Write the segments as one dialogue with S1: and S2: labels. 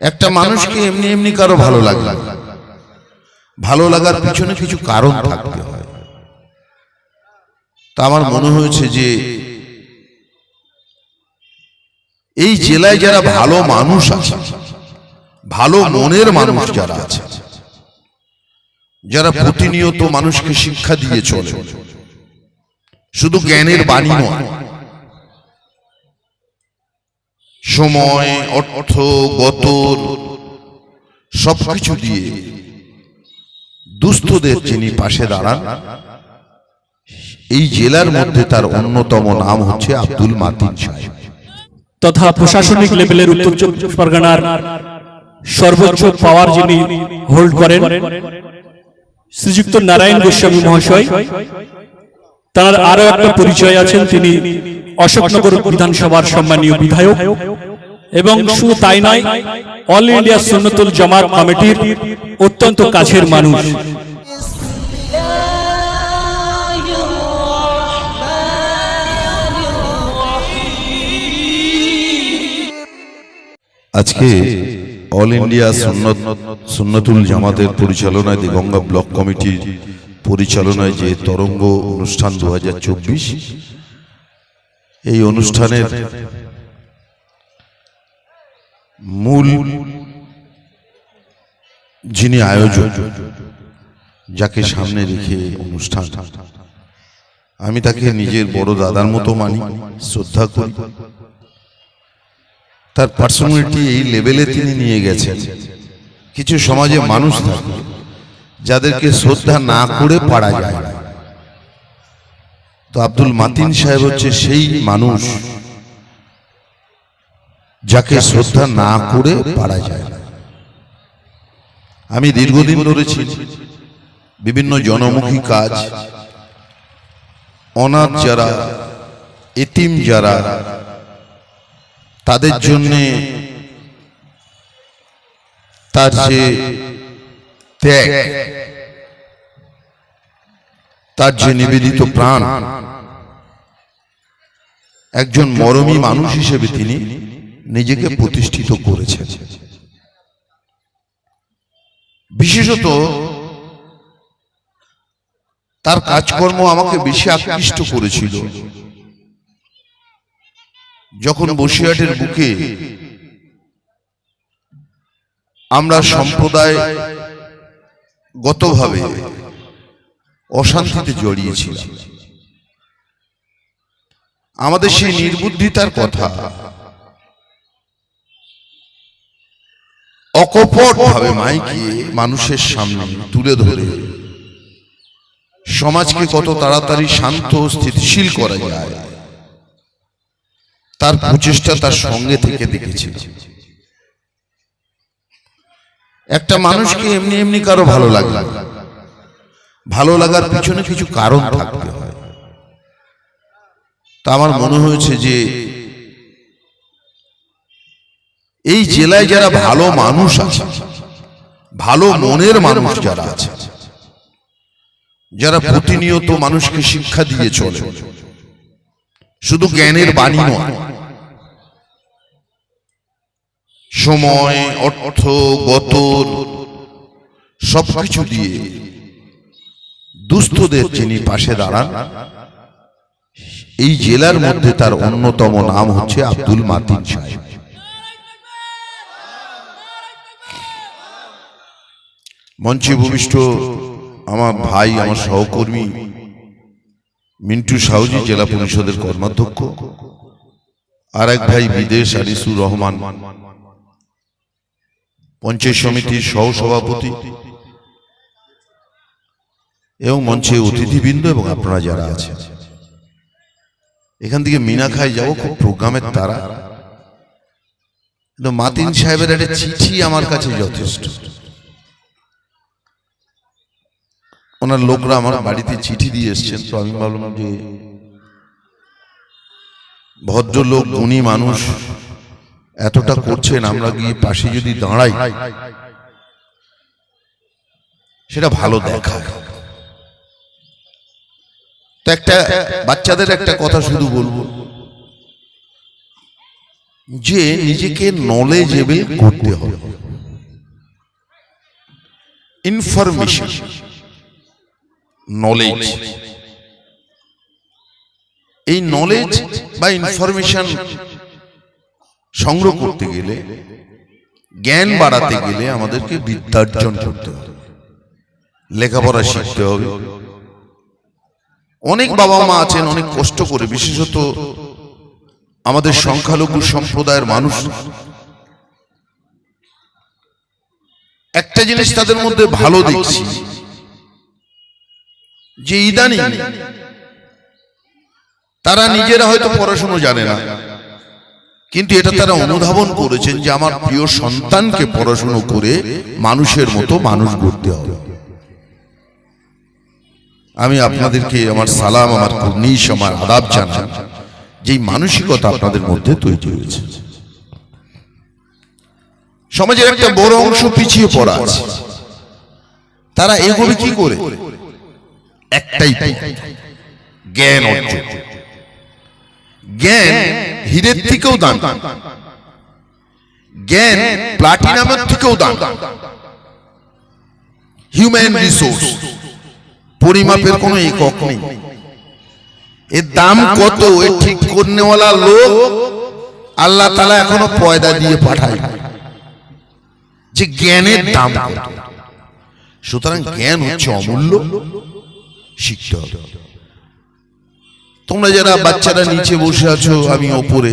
S1: একটা মানুষকে এমনি এমনি কারও ভালো লাগে ভালো লাগার পিছনে কিছু কারণ থাকতে হয়। তা আমার মনে হয়েছে যে এই জেলায় যারা ভালো মানুষ আছে ভালো মনের মানুষ যারা আছে যারা প্রতিনিয়ত মানুষকে শিক্ষা দিয়ে চলে শুধু জ্ঞানের বাণী নয় সময় অর্থ গতর সবকিছু দিয়ে দুস্থদের যিনি পাশে দাঁড়ান এই জেলার মধ্যে তার অন্যতম নাম হচ্ছে আব্দুল মাতিন সাহেব।
S2: তথা প্রশাসনিক লেভেলের উত্তর চব্বিশ পরগনার সর্বোচ্চ পাওয়ার যিনি হোল্ড করেন শ্রীযুক্ত নারায়ণ গোস্বামী মহাশয় তার আরও একটা পরিচয় আছেন তিনি অশোকনগর বিধানসভার সম্মানীয় বিধায়ক। এবং শুধু তাই নয় অল ইন্ডিয়া সুন্নতুল জামাত কমিটির অত্যন্ত কাছের মানুষ।
S1: আজকে অল ইন্ডিয়া সুন্নত সুন্নতুল জামাতের পরিচালনায় দিগঙ্গা ব্লক কমিটির পরিচালনায় যে তরঙ্গ অনুষ্ঠান দু হাজার চব্বিশ। এই অনুষ্ঠানের মূল যিনি আয়োজক, যাকে সামনে রেখে অনুষ্ঠান। আমি তাকে নিজের বড় দাদার মতো মানি, শ্রদ্ধা করি। তার পার্সোনালিটি এই লেভেলে তিনি নিয়ে গেছেন। কিছু সমাজে মানুষ থাকে, যাদেরকে শ্রদ্ধা না করে পারা যায় তো আব্দুল মাতিন সাহেব হচ্ছে সেই মানুষ যাকে শ্রদ্ধা না করে পারা যায়। না আমি দীর্ঘদিন ধরেছি বিভিন্ন জনমুখী কাজ, অনাথ যারা, এতিম যারা, তাদের জন্য তার যে ত্যাগ, তার যে নিবেদিত প্রাণ, একজন মরমী মানুষ হিসেবে তিনি নিজেকে প্রতিষ্ঠিত করেছেন। বিশেষত তার কাজকর্ম আমাকে বেশি আকৃষ্ট করেছিল। যখন বসিরহাটের বুকে আমরা সম্প্রদায় গতভাবে অশান্তিতে জড়িয়েছিলাম। আমাদের সেই নির্বুদ্ধিতার কথা অকপট ভাবে মাইকে মানুষের সামনে তুলে ধরে। সমাজকে কত তাড়াতাড়ি শান্ত স্থিতিশীল করা যায়, তার প্রচেষ্টা তার সঙ্গে থেকে দেখেছি একটা মানুষকে এমনি এমনি কারও ভালো লাগে ভালো লাগার পিছনে কিছু কারণ থাকতে হয়। তা আমার মনে হয়েছে যে এই জেলায় যারা ভালো মানুষ আছে ভালো মনের মানুষ যারা আছে যারা প্রতিনিয়ত মানুষকে শিক্ষা দিয়ে চলে শুধু জ্ঞানের বাণী নয় সময় অর্থ গতর সবকিছু দিয়ে দুস্থদের যিনি পাশে দাঁড়ান এই জেলার মধ্যে তার অন্যতম নাম হচ্ছে আব্দুল মাতিন সাহেব। মঞ্চে ভূমিষ্ঠ আমার ভাই, আমার সহকর্মী, মিন্টু সাউজি জেলা পরিষদের কর্মাধ্যক্ষ, আর এক ভাই বিদেশ, আনিসুর রহমান। পঞ্চায়েত সমিতির সহসভাপতি এবং মঞ্চে অতিথিবৃন্দ এবং আপনারা যারা আছেন। এখান থেকে মিনাখায় যাব, খুব প্রোগ্রামের তারা। কিন্তু মাতিন সাহেবের একটা চিঠি আমার কাছে যথেষ্ট। ওনার লোকরা আমার বাড়িতে চিঠি দিয়ে এসছেন, তো আমি ভাবলাম যে ভদ্রলোক গুণী মানুষ, এতটা করছেন, আমরা গিয়ে পাশে যদি দাঁড়াই, সেটা ভালো দেখা। তো একটা বাচ্চাদের একটা কথা শুধু বলব, যে নিজেকে নলেজেবল করতে হবে। ইনফরমেশন নলেজ এই নলেজ বা ইনফরমেশন সংগ্রহ করতে গেলে, জ্ঞান বাড়াতে গেলে আমাদেরকে বিদ্যার্জন করতে হবে। লেখাপড়া শিখতে হবে। অনেক বাবা মা আছেন, অনেক কষ্ট করে, বিশেষত আমাদের সংখ্যালঘু সম্প্রদায়ের মানুষ। একটা জিনিস তাদের মধ্যে ভালো দেখছি। যে ইদানিং তারা নিজেরা হয়তো পড়াশুনো জানে না। কিন্তু এটা তারা অনুধাবন করেছেন যে আমার প্রিয় সন্তানকে পড়াশুনো করে মানুষের মতো মানুষ গড়তে হবে। আমি আপনাদেরকে আমার সালাম আমার কুর্নিশ আমার আদাব জানাই যে মানসিকতা আপনাদের মধ্যে তৈরি হয়েছে। সমাজের একটা বড় অংশ পিছিয়ে পড়া আছে। তারা এগোবে কি করে? একটাই জ্ঞান অর্জন। জ্ঞান হীরের থেকেও দাম জ্ঞান প্লাটিনামের থেকেও দাম হিউম্যান রিসোর্স পরিমাপের কোনো একক নেই। এর দাম কত? এ ঠিক করনেওয়ালা লোক? আল্লাহ তালা এখনও পয়দা দিয়ে পাঠায়। যে জ্ঞানের দাম সুতরাং জ্ঞান হচ্ছে অমূল্য। শিখতে হবে। তোমরা যারা বাচ্চারা নিচে বসে আছো আমি ওপরে।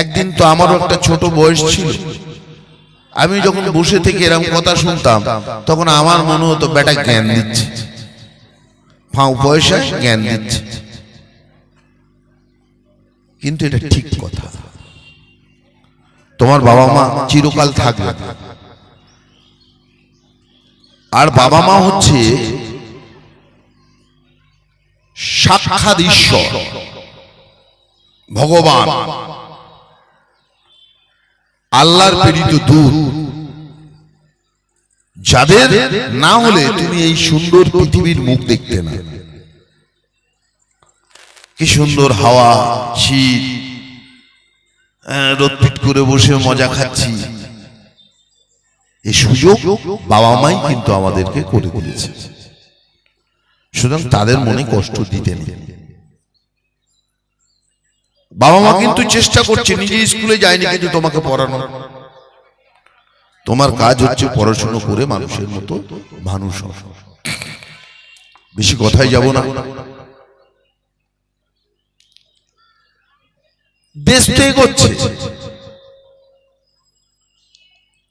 S1: একদিন তো আমারও একটা ছোট বয়স ছিল। আমি যখন বসে থেকে এরকম কথা শুনতাম তখন আমার মনে হতো বেটা জ্ঞান দিচ্ছে। ফাও পয়সা জ্ঞান দিচ্ছে। কিন্তু এটা ঠিক কথা। তোমার বাবা মা চিরকাল থাকবে। আর বাবা মা হচ্ছে সাক্ষাৎ ঈশ্বর। ভগবান। আল্লাহর প্রেরিত দূত। যাদের না হলে তুমি এই সুন্দর পৃথিবীর মুখ দেখতে না। কি সুন্দর হাওয়া শীত। আহ, রোদপিট করে বসে মজা খাচ্ছি। এই সুযোগ বাবা মাই কিন্তু আমাদেরকে করে দিয়েছে। সুতরাং তাদের মনে কষ্ট দিতে নেই বাবা মা কিন্তু চেষ্টা করছে নিজে স্কুলে যায়নি কিন্তু তোমাকে পড়ানো। তোমার কাজ হচ্ছে পড়াশোনা করে মানুষের মতো মানুষ বেশি কথাই যাব না। দেশ তো এগোচ্ছে।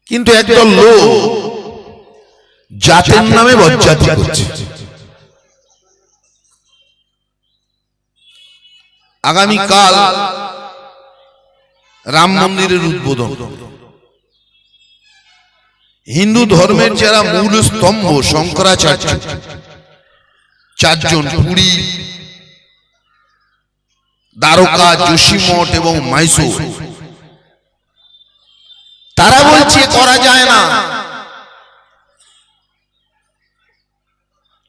S1: কিন্তু একদল লোক জাতের নামে বজ্জাতি করছে। আগামীকাল রাম মন্দিরের উদ্বোধন। হিন্দু ধর্মের যারা মূল স্তম্ভ শঙ্করাচার্য চারজন পুরী দ্বারকা যোশীমঠ এবং মাইসোর। তারা বলছে করা যায় না।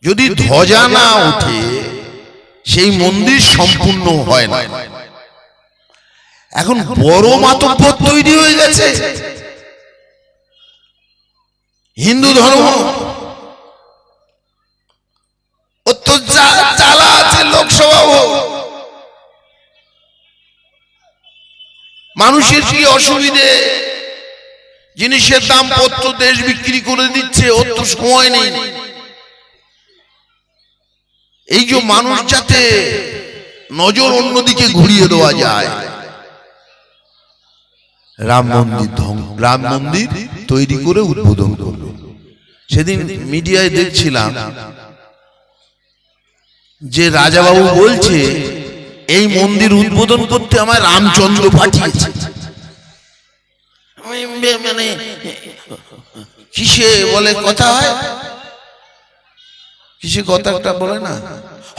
S1: যদি ধ্বজা না ওঠে সেই মন্দির সম্পূর্ণ হয় না। এখন বড় মাতব্বর তৈরি হয়ে গেছে। হিন্দু ধর্ম জ্বালা আছে লোকসভা। মানুষের কি অসুবিধে? জিনিসের দাম পত্র দেশ বিক্রি করে দিচ্ছে ওর তো সময় নেই। এই যে মানুষ যাতে নজর অন্যদিকে ঘুরিয়ে দেওয়া যায়। রাম মন্দির রাম মন্দির তৈরি করে উদ্বোধন করবে সেদিন মিডিয়ায় দেখছিলাম যে রাজাবাবু বলছে এই মন্দির উদ্বোধন করতে আমায় রামচন্দ্র পাঠিয়েছে। মানে কিসে বলে কথা হয়? কিসে কথা একটা বলে না?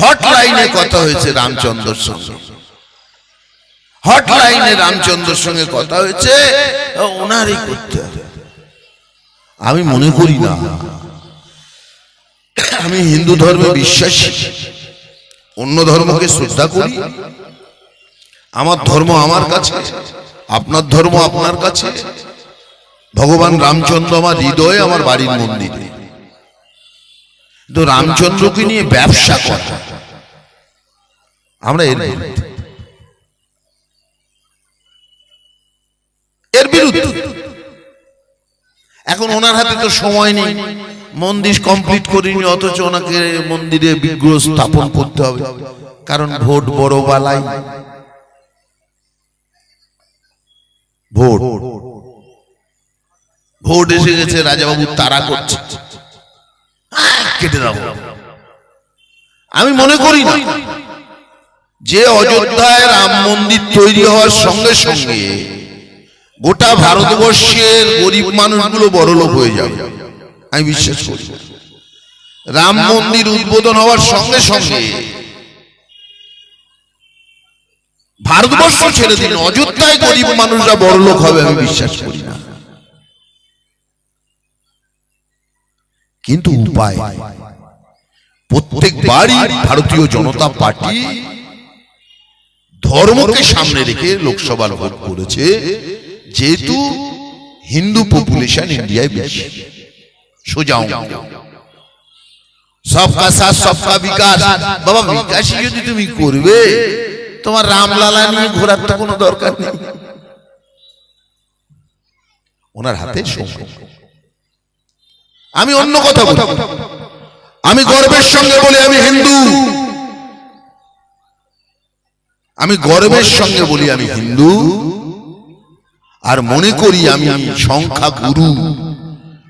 S1: হটলাইনে কথা হয়েছে রামচন্দ্রর সঙ্গে। হটলাইনে রামচন্দ্রর সঙ্গে কথা হয়েছে। ওনারই করতে হবে। আমি মনে করি না। আমি হিন্দু ধর্মে বিশ্বাসী। অন্য ধর্মকে শ্রদ্ধা করি। আমার ধর্ম আমার কাছে। আপনার ধর্ম আপনার কাছে। ভগবান রামচন্দ্র আমার হৃদয়ে আমার বাড়ির মন্দিরে। কিন্তু রামচন্দ্রকে নিয়ে ব্যবসা করা। আমরা এর। এর বিরুদ্ধে। এখন ওনার হাতে তো সময় নেই। মন্দির কমপ্লিট করিনি, অথচ ওনাকে মন্দিরে বিগ্রহ স্থাপন করতে হবে। কারণ ভোট বড় বালাই ভোট। ভোট এসে গেছে, রাজাবাবু তারা করছে। কেটে দাও আমি মনে করি না যে অযোধ্যায় রাম মন্দির তৈরি হওয়ার সঙ্গে সঙ্গে গোটা ভারতবর্ষের গরিব মানুষগুলো বড় লোক হয়ে যাবে। আমি বিশ্বাস করি রাম মন্দির উদ্বোধন হওয়ার সঙ্গে সঙ্গে ভারতবর্ষ ছেড়ে দিন অযোধ্যায় গরিব মানুষরা বড় লোক হবে, আমি বিশ্বাস করি না। কিন্তু উপায়। প্রত্যেকবারই ভারতীয় জনতা পার্টি ধর্মকে সামনে রেখে লোকসভার ভোট করেছে যেহেতু হিন্দু পপুলেশন ইন্ডিয়ায় বেশি। সোজা সবকা সাথ সবকা বিকাশ। বাবা বিকাশই যদি তুমি করবে তোমার রামলালা নিয়ে ঘোরার তো কোনো দরকার নেই। ওনার হাতে সময়। আমি অন্য কথা বলি। আমি গর্বের সঙ্গে বলি, আমি হিন্দু। আমি গর্বের সঙ্গে বলি, আমি হিন্দু। আর মনে করি, আমি সংখ্যা গুরু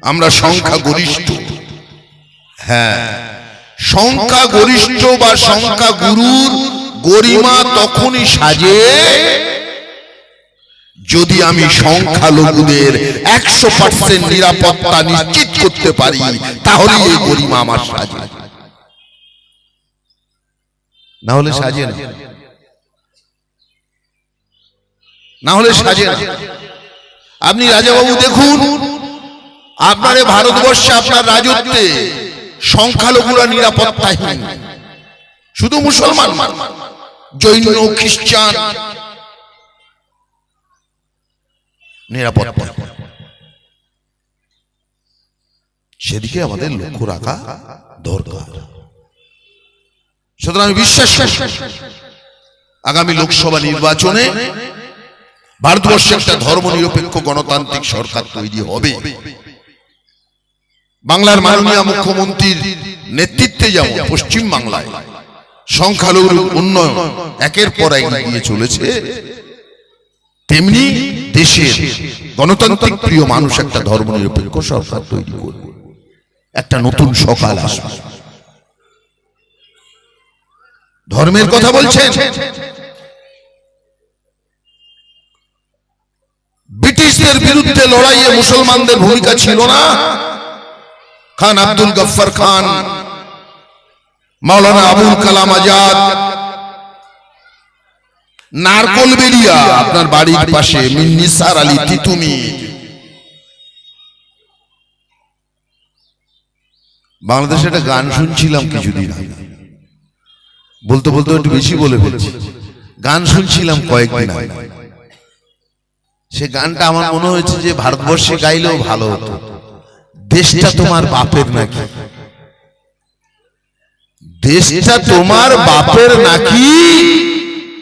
S1: আমরা সংখ্যা গরিষ্ঠ হ্যাঁ। সংখ্যা গরিষ্ঠ বা সংখ্যা গুরুর গরিমা তখনই সাজে যদি আমি সংখ্যালঘুদের একশো পার্সেন্ট নিরাপত্তা নিশ্চিত করতে পারি, তাহলে এই গরিমা আমার সাজে। না হলে সাজে না। না হলে সাজে না। আপনি রাজাবাবু দেখুন আপনার ভারতবর্ষে আপনার রাজত্বে সংখ্যালঘুরা নিরাপত্তাহীন। শুধু মুসলমান জৈন, খ্রিস্টান নিরাপত্তা সেদিকে আমাদের লক্ষ্য রাখা দরকার। সুতরাং আমি বিশ্বাস আগামী লোকসভা নির্বাচনে ভারতবর্ষে একটা ধর্মনিরপেক্ষ গণতান্ত্রিক সরকার তৈরি হবে। বাংলার মাননীয় মুখ্যমন্ত্রীর নেতৃত্বে যেমন পশ্চিম বাংলায় সংখ্যালঘুর উন্নয়ন একের পর এক এগিয়ে চলেছে। তেমনি দেশের গণতান্ত্রিক প্রিয় মানুষ একটা ধর্মনিরপেক্ষ সরকার তৈরি করবে। একটা নতুন সকাল আসবে। ধর্মের কথা বলছেন। ব্রিটিশদের বিরুদ্ধে লড়াইয়ে মুসলমানদের ভূমিকা ছিল না। খান আব্দুল গফর খান, মাওলানা আবুল কালাম আজাদ নারকল বেরিয়া আপনার বাড়ির পাশে মিন্নিসার আলী তিতুমি। বাংলাদেশে একটা গান শুনছিলাম কিছুদিন আগে। বলতে বলতে একটু বেশি বলে ফেলছি। গান শুনছিলাম কয়েকদিন আগে। সে গানটা আমার মনে হয়েছে যে ভারতবর্ষে গাইলেও ভালো হতো। দেশটা তোমার বাপের নাকি? দেশটা তোমার বাপের নাকি?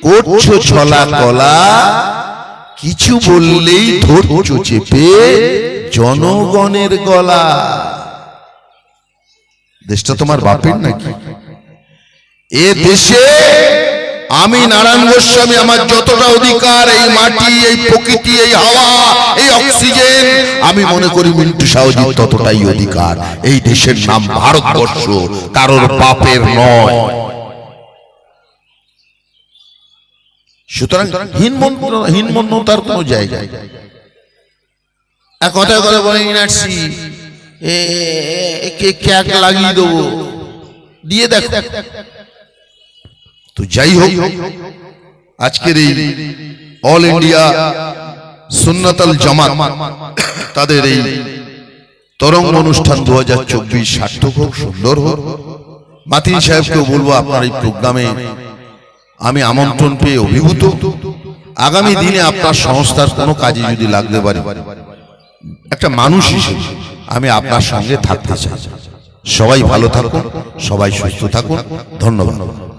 S1: করছ ছলা কলা কিছু বললেই ধরছো চেপে জনগণের গলা। দেশটা তোমার বাপের নাকি? এ দেশে আমি নারায়ণ গোস্বামী আমার যতটা অধিকার এই মাটি এই প্রকৃতি এই হাওয়া এই অক্সিজেন আমি মনে করি মিন্টু সাহজির ততটাই অধিকার। এই দেশের নাম ভারতবর্ষ কারোর বাপের নয়। সুতরাং হীনমন্যতার কোনো জায়গায় এক কথায় কথা বলে ইনার্সি একে ক্যাক লাগিয়ে দেবো। দিয়ে দেখ। তো যাই হোক আজকের এই অল ইন্ডিয়া সুন্নাতাল জামাত তাদের এই তরঙ্গ অনুষ্ঠান দু হাজার চব্বিশ সার্থক হোক সুন্দর হোক। মাতিন সাহেবকেও বলব আপনার এই প্রোগ্রামে আমি আমন্ত্রণ পেয়ে অভিভূত। আগামী দিনে আপনার সংস্থার কোনো কাজে যদি লাগতে পারে। একটা মানুষ হিসেবে আমি আপনার সঙ্গে থাকতে চাই। সবাই ভালো থাকুন সবাই সুস্থ থাকুন। ধন্যবাদ।